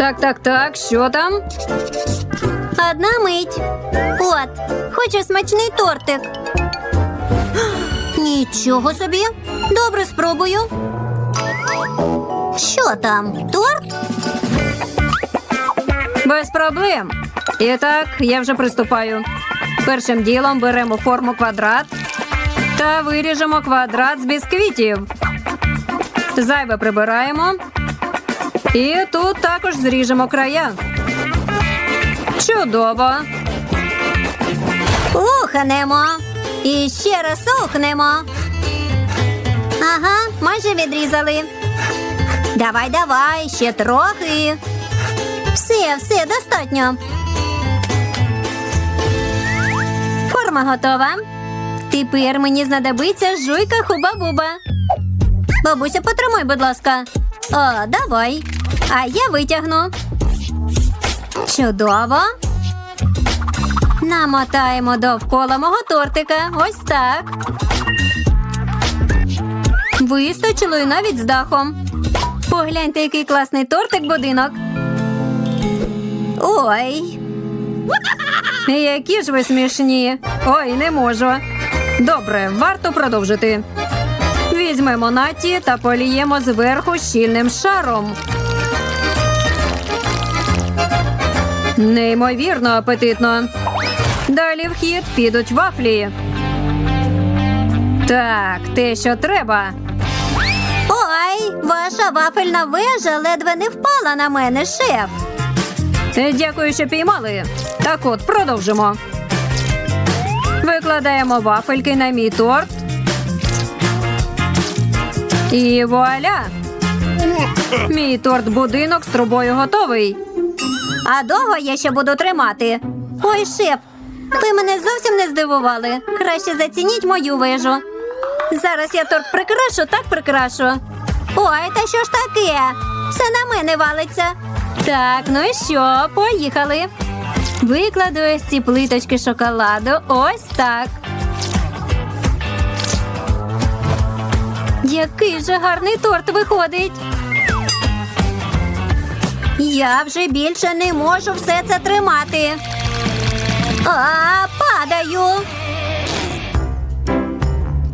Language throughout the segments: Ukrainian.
Так, так, так, що там? Одна мить. От, хочу смачний тортик. Нічого собі. Добре, спробую. Що там? Торт? Без проблем. І так, я вже приступаю. Першим ділом беремо форму квадрат та виріжемо квадрат з бісквітів. Зайве прибираємо. І тут також зріжемо края. Чудово. Ухнемо. І ще раз ухнемо. Ага, майже відрізали. Давай, давай, ще трохи. Все, все, достатньо. Форма готова. Тепер мені знадобиться жуйка хуба-буба. Бабуся, потримай, будь ласка. О, давай. А я витягну. Чудово. Намотаємо довкола мого тортика. Ось так. Вистачило і навіть з дахом. Погляньте, який класний тортик будинок. Ой, Які ж ви смішні. Ой, не можу. Добре, варто продовжити. Візьмемо наті та поліємо зверху щільним шаром. Неймовірно апетитно. Далі в хід підуть вафлі. Так, те, що треба. ой, ваша вафельна вежа ледве не впала на мене, шеф. Дякую, що піймали. Так от, продовжимо. Викладаємо вафельки на мій торт. І вуаля! Мій торт-будинок з трубою готовий. А довго я ще буду тримати. Ой, шеф, ви мене зовсім не здивували. Краще зацініть мою вежу. Зараз я торт прикрашу, так прикрашу. Ой, та що ж таке? Все на мене валиться. Так, ну і що, поїхали. Викладу ось ці плиточки шоколаду. Ось так. Який же гарний торт виходить. Я вже більше не можу все це тримати. А, падаю.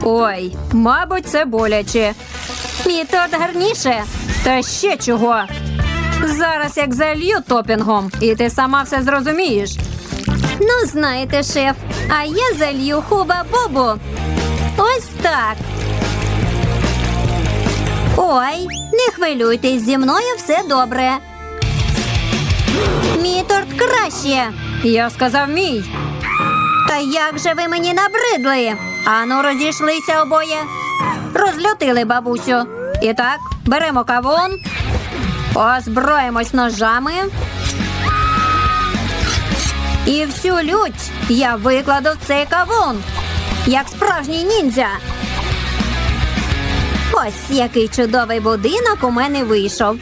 Ой, мабуть, це боляче. Мій торт гарніше. Та ще чого. Зараз як залью топінгом, і ти сама все зрозумієш. Ну, знаєте, шеф, а я залью хуба-бобу. Ось так. Ой, не хвилюйтесь, зі мною все добре. Мій торт краще. Я сказав мій. Та як же ви мені набридли? Ану, розійшлися обоє. Розлютили бабусю. І так, беремо кавун, озброїмось ножами. І всю лють я викладу в цей кавун, як справжній ніндзя. Ось який чудовий будинок у мене вийшов.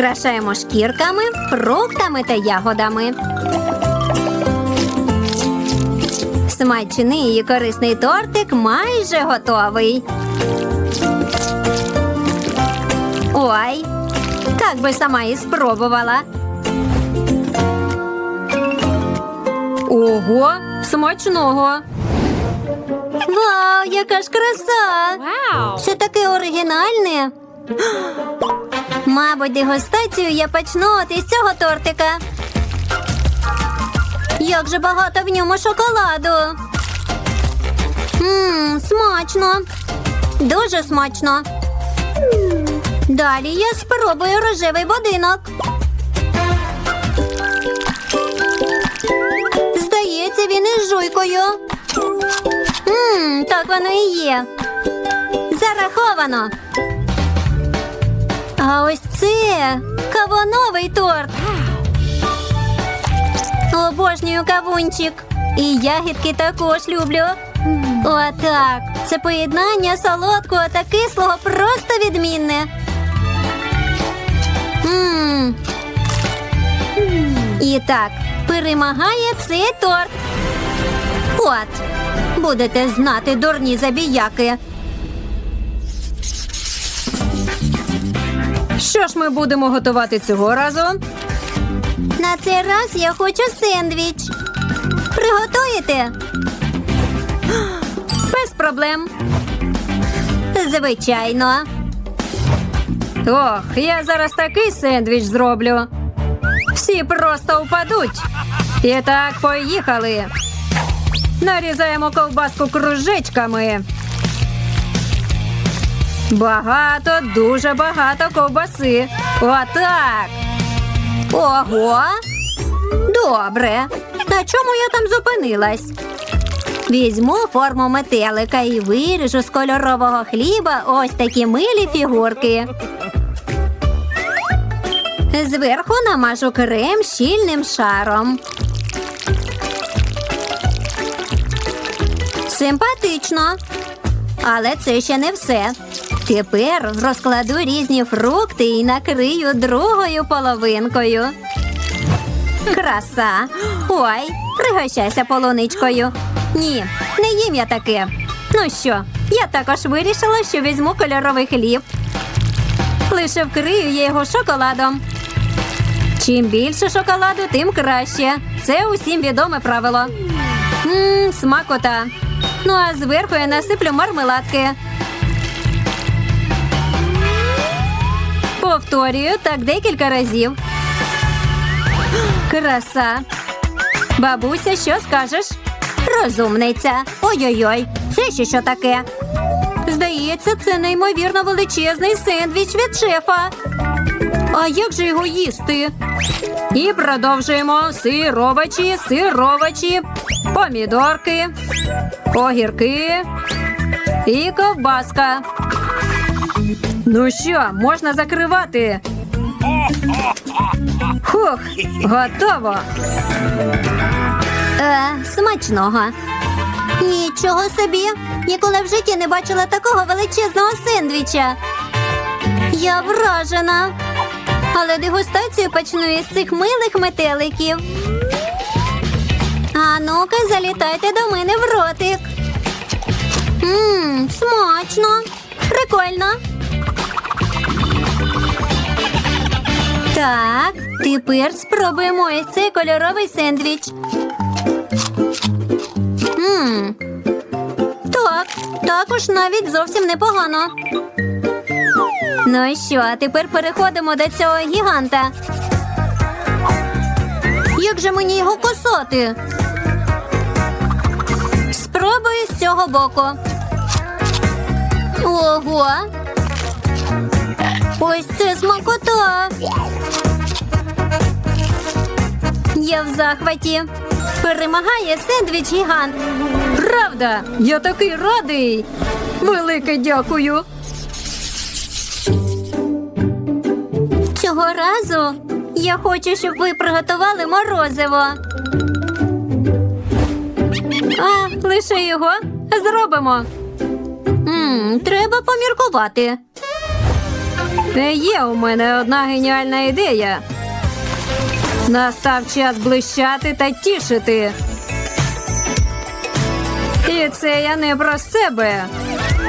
Прикрашаємо шкірками, фруктами та ягодами. Смачний і корисний тортик майже готовий. Ой, так би сама і спробувала. Ого, смачного! Вау, яка ж краса! Вау! Все таке оригінальне. Мабуть, дегустацію я почну от із цього тортика. Як же багато в ньому шоколаду. Ммм, смачно. Дуже смачно. Далі я спробую рожевий будинок. Здається, він із жуйкою. Ммм, так воно і є. Зараховано. А ось це кавуновий торт. Обожнюю кавунчик. І ягідки також люблю. Отак. Це поєднання солодкого та кислого просто відмінне. Мм. І так, перемагає цей торт. От, будете знати дурні забіяки. Що ж ми будемо готувати цього разу? На цей раз я хочу сендвіч. Приготуєте? Без проблем. Звичайно. Ох, я зараз такий сендвіч зроблю. Всі просто впадуть. І так, поїхали. Нарізаємо ковбаску кружечками. Багато, дуже багато ковбаси. Отак. Ого. Добре. На чому я там зупинилась? Візьму форму метелика і виріжу з кольорового хліба ось такі милі фігурки. Зверху намажу крем щільним шаром. Симпатично. Але це ще не все. Тепер розкладу різні фрукти і накрию другою половинкою. Краса. Ой, пригощайся полуничкою. Ні, не їм я таке. Ну що, я також вирішила, що візьму кольоровий хліб. Лише вкрию я його шоколадом. Чим більше шоколаду, тим краще. Це усім відоме правило. Мм, смакота. Ну а зверху я насиплю мармеладки. Повторюю так декілька разів. Краса. Бабуся, що скажеш? Розумниця. Ой-ой-ой, це ще що таке? Здається, це неймовірно величезний сендвіч від шефа. А як же його їсти? І продовжуємо сировачі, сировачі, помідорки, огірки і ковбаска. Ну що, можна закривати? Хух, готово. Е, смачного. Нічого собі. Ніколи в житті не бачила такого величезного сендвіча. Я вражена. Але дегустацію почну із цих милих метеликів. А ну-ка, залітайте до мене в ротик. Мм, смачно. Прикольно. Так, тепер спробуємо ось цей кольоровий сендвіч. Мм. Так, також навіть зовсім непогано. Ну і що, а тепер переходимо до цього гіганта. Як же мені його косати? Спробую з цього боку. Ого. Ось це смакота. Я в захваті. Перемагає сендвіч гігант. Правда, я такий радий. Велике дякую. Цього разу я хочу, щоб ви приготували морозиво. А, лише його зробимо. М, треба поміркувати. Є у мене одна геніальна ідея. Настав час блищати та тішити. І це я не про себе,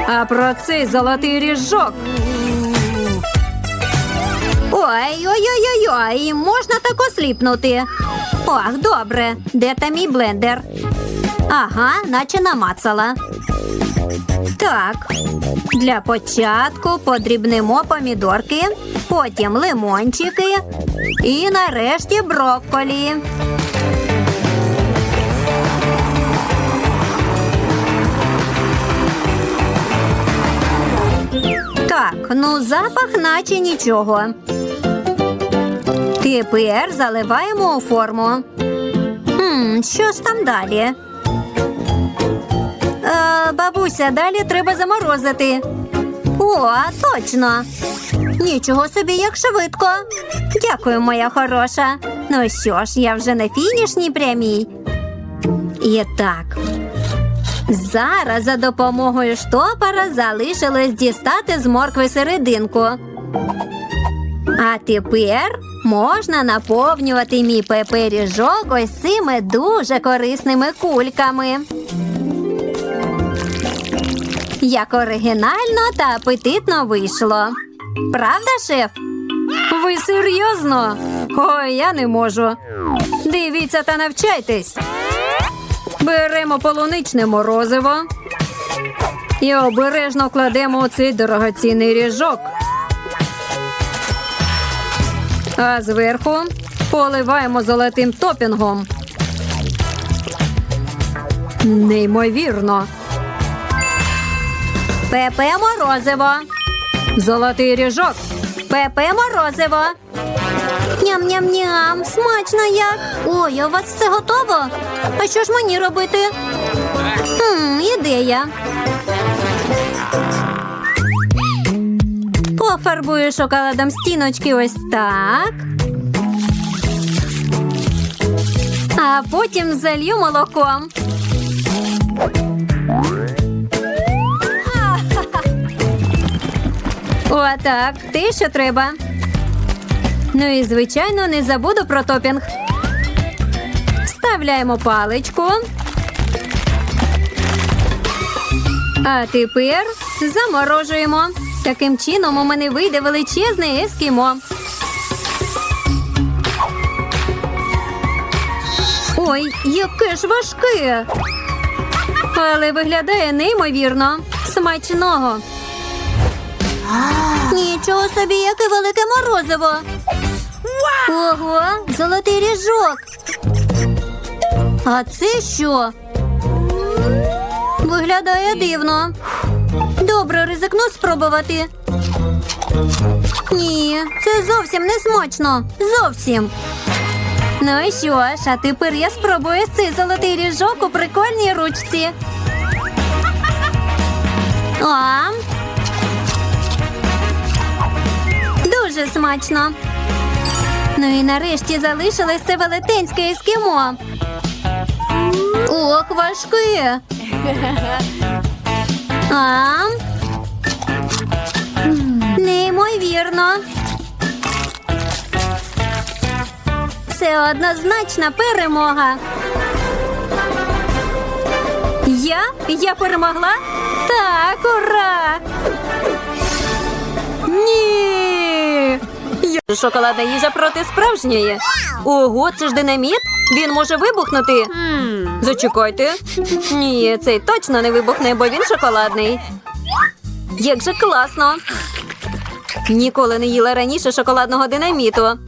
а про цей золотий ріжок. Ой, ой, ой, ой, ой, можна так осліпнути. Ох, добре. Де там мій блендер? Ага, наче намацала. Так, для початку подрібнемо помідорки, потім лимончики і нарешті брокколі. Так, ну запах наче нічого. Тепер заливаємо у форму. Хм, що ж там далі? Е, бабуся, далі треба заморозити. О, точно. Нічого собі, як швидко. Дякую, моя хороша. Ну що ж, я вже на фінішній прямій. І так. Зараз за допомогою штопора залишилось дістати з моркви серединку. А тепер можна наповнювати мій пепиріжок ось цими дуже корисними кульками. Як оригінально та апетитно вийшло. Правда, шеф? Ви серйозно? Ой, я не можу. Дивіться та навчайтесь. Беремо полуничне морозиво і обережно кладемо у цей дорогоцінний ріжок. А зверху поливаємо золотим топінгом. Неймовірно. Пепе морозиво. Золотий ріжок. Пепе морозиво. Ням-ням-ням, смачно як. Ой, а у вас все готово? А що ж мені робити? Хм, ідея. Пофарбую шоколадом стіночки ось так. А потім залью молоком. Отак, те, що треба. Ну і звичайно, не забуду про топінг. Вставляємо паличку. А тепер заморожуємо. Таким чином у мене вийде величезне ескімо. Ой, яке ж важке. Але виглядає неймовірно. Смачного. Нічого собі, яке велике морозиво. Ого, золотий ріжок. А це що? Виглядає дивно. Добре, ризикну спробувати. Ні, це зовсім не смачно. Зовсім. Ну і що ж, а тепер я спробую цей золотий ріжок у прикольній ручці. А, Дуже смачно. Ну і нарешті залишилось це велетенське ескімо. Ох, важке. а. Неймовірно. Це однозначна перемога. Я? Я перемогла? Так, ура! Ні! Шоколадна їжа проти справжньої. Ого, це ж динаміт? Він може вибухнути. Зачекайте. Ні, цей точно не вибухне, бо він шоколадний. Як же класно. Ніколи не їла раніше шоколадного динаміту.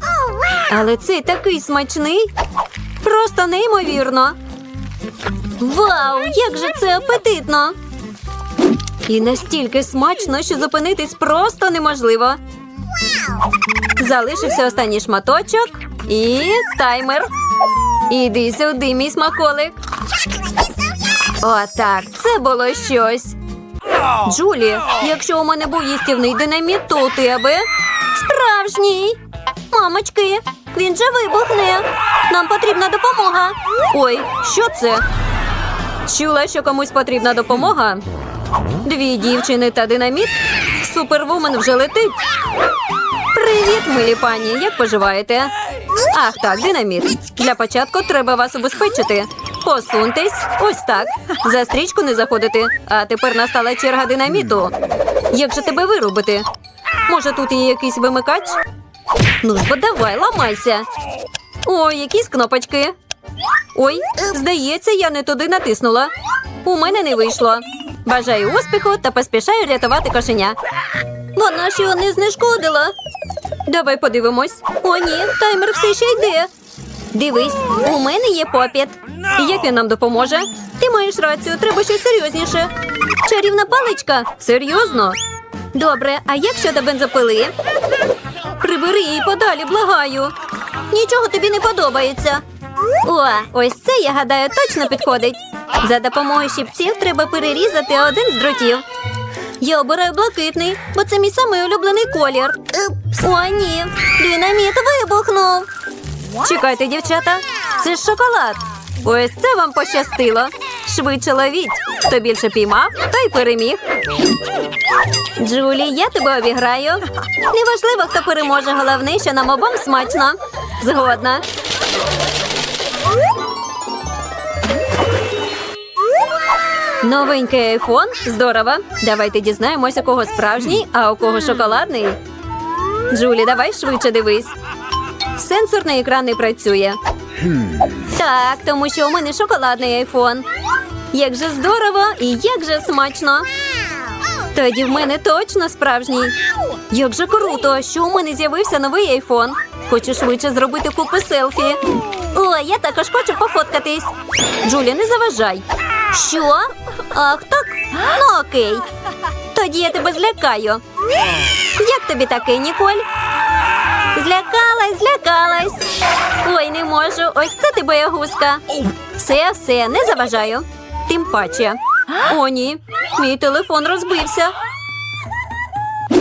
Але цей такий смачний. Просто неймовірно. Вау, як же це апетитно! І настільки смачно, що зупинитись просто неможливо. Залишився останній шматочок і таймер. Іди сюди, мій смаколик. Отак, це було щось. Джулі, якщо у мене був їстівний динаміт, то у тебе справжній. Мамочки, він же вибухне. Нам потрібна допомога. Ой, що це? Чула, що комусь потрібна допомога? Дві дівчини та динаміт? Супервумен вже летить. Привіт, милі пані. Як поживаєте? Ах, так, динаміт. Для початку треба вас убезпечити. Посуньтесь, ось так. За стрічку не заходити. А тепер настала черга динаміту. Як же тебе вирубити? Може, тут є якийсь вимикач? Ну ж давай, ламайся. Ой, якісь кнопочки. Ой, здається, я не туди натиснула. У мене не вийшло. Бажаю успіху та поспішаю рятувати кошеня. Вона ж не знешкодила. Давай подивимось. О, ні, таймер все ще йде. Дивись, у мене є попіт. Як він нам допоможе? Ти маєш рацію, треба щось серйозніше. Чарівна паличка? Серйозно? Добре, а як щодо бензопили? Прибери її подалі, благаю. Нічого тобі не подобається. О, ось це, я гадаю, точно підходить. За допомогою щипців треба перерізати один з дротів. Я обираю блакитний, бо це мій самий улюблений колір. О, ні, динаміт вибухнув. Чекайте, дівчата, це ж шоколад. Ось це вам пощастило. Швидше ловіть. Хто більше піймав, той переміг. Джулі, я тебе обіграю. Неважливо, хто переможе, головне, що нам обом смачно. Згодна. Новенький айфон? Здорово. Давайте дізнаємося, у кого справжній, а у кого шоколадний. Джулі, давай швидше дивись. Сенсорний екран не працює. Так, тому що у мене шоколадний айфон. Як же здорово і як же смачно. Тоді в мене точно справжній. Як же круто, що у мене з'явився новий айфон. Хочу швидше зробити купу селфі. О, я також хочу пофоткатись. Джулі, не заважай. Що? Ах, так? Ну окей. Тоді я тебе злякаю. Як тобі таке, Ніколь? Злякалась, злякалась. Ой, не можу. Ось це ти боягузка. Все, все, не заважаю. Тим паче. О, ні. Мій телефон розбився.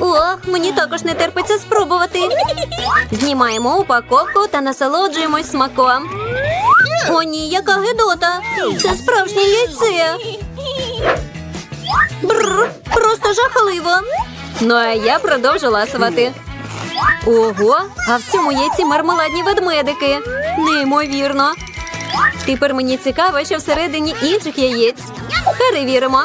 Ох, мені також не терпиться спробувати. Знімаємо упаковку та насолоджуємось смаком. О, ні, яка гидота. Це справжнє яйце. Бррр, просто жахливо. Ну а я продовжу ласувати. Ого, а в цьому яйці мармеладні ведмедики. Неймовірно. Тепер мені цікаво, що всередині інших яєць. Перевіримо.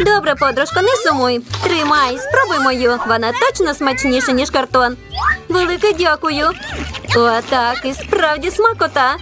Добре, подружко, не сумуй. Тримай, спробуй мою. Вона точно смачніша, ніж картон. Велике дякую. О, так, і справді смакота.